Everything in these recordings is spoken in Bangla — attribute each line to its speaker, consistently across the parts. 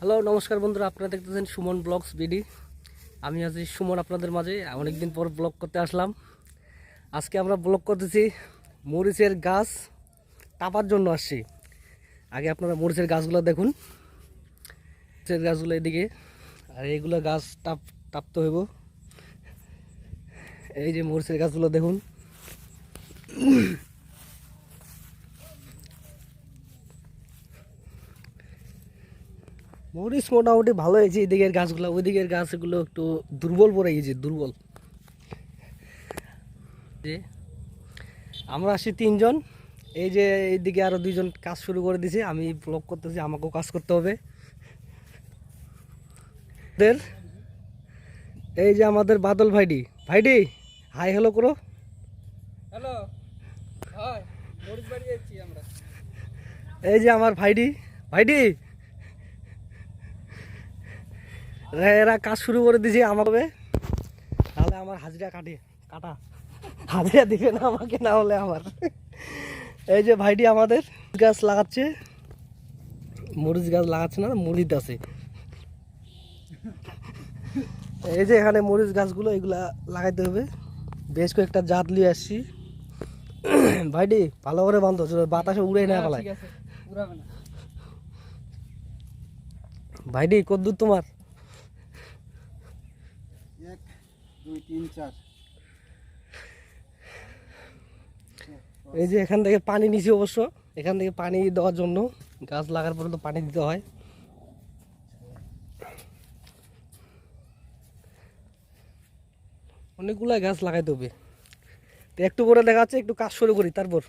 Speaker 1: হ্যালো, নমস্কার বন্ধুরা, আপনারা দেখতেছেন সুমন ব্লগস বিডি। আমি আছি সুমন আপনাদের মাঝে, অনেকদিন পর ব্লগ করতে আসলাম। আজকে আমরা ব্লগ করতেছি মরিচের গাছ টাপার জন্য আসছি। আগে আপনারা মরিচের গাছগুলো দেখুন। মরিচের গাছগুলো এদিকে, আর এইগুলো গাছ টাপ, টাপতে হইব। এই যে মরিচের গাছগুলো দেখুন। মরিচ মোটামুটি ভালো হয়েছে এদিকের গাছগুলো ওইদিকের গাছগুলো একটু দুর্বল পড়ে গেছে দুর্বল। যে আমরা আসি তিনজন এই যে এইদিকে আরও দুইজন কাজ শুরু করে দিছে আমি ব্লগ করতেছি আমাকেও কাজ করতে হবে। দের এই যে আমাদের বাদল ভাইডি। ভাইডি হাই হ্যালো করো।
Speaker 2: হ্যালো হয়
Speaker 1: এই যে আমার ভাইডি। ভাইডি এরা কাজ শুরু করে দিয়েছে আমাকে। তাহলে আমার হাজিরা কাটে কাটা। হাজিরা দিবে না আমাকে না হলে আমার। এই যে ভাইটি আমাদের গাছ লাগাচ্ছে। মরিচ গাছ লাগাচ্ছে না মরিচ আছে। এই যে এখানে মরিচ গাছগুলো এগুলা লাগাইতে হবে। বেশ কয়েকটা জাত নিয়ে আসছি। ভাইটি ভালো করে বান্ধব বাতাসে উড়ে না পালায়।
Speaker 2: উড়াবে না।
Speaker 1: ভাইডি কদ্দূর তোমার?
Speaker 2: দুই তিন চার।
Speaker 1: এই যে এখান থেকে পানি নিছি অবশ্য। এখান থেকে পানি দেওয়ার জন্য। গাছ লাগার পরে তো পানি দিতে হয়। অনেকগুলা গাছ লাগাইতে হবে তো একটু করে দেখা যাচ্ছে একটু কাজ শুরু করি তারপর।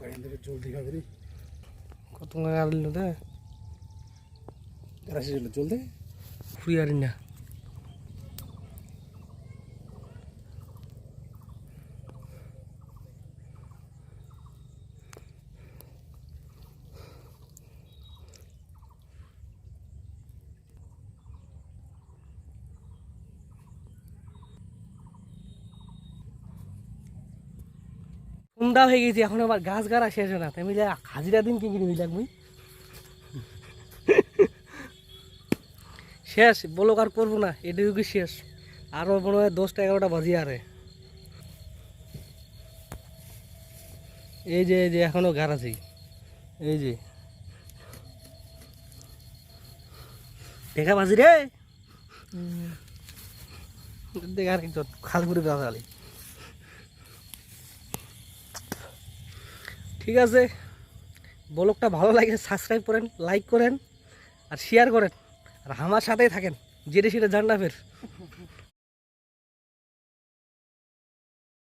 Speaker 2: গাড়ি জলদি খাবে রে
Speaker 1: কত আনল দে
Speaker 2: রাশি চলো জলদি
Speaker 1: ফুরি আরি না। সন্ধ্যা হয়ে গেছে এখন আবার গাছ গাড়া শেষ হয় না। তাই মিলে হাজিরা দিন কি কিনে মিলাক মুই। শেষ বলো আর করব না এটুকু শেষ। আরও মনে হয় দশটা এগারোটা বাজি আরে। এই যে এই যে, এখনও গার আছে এই যে। দেখা বাজি রে। দেখার খাল ঘুরে গাছালি ঠিক আছে। ব্লগটা ভালো লাগে সাবস্ক্রাইব করেন লাইক করেন, আর শেয়ার করেন। আর আমার সাথেই থাকেন যেটা সেটা জান না ফের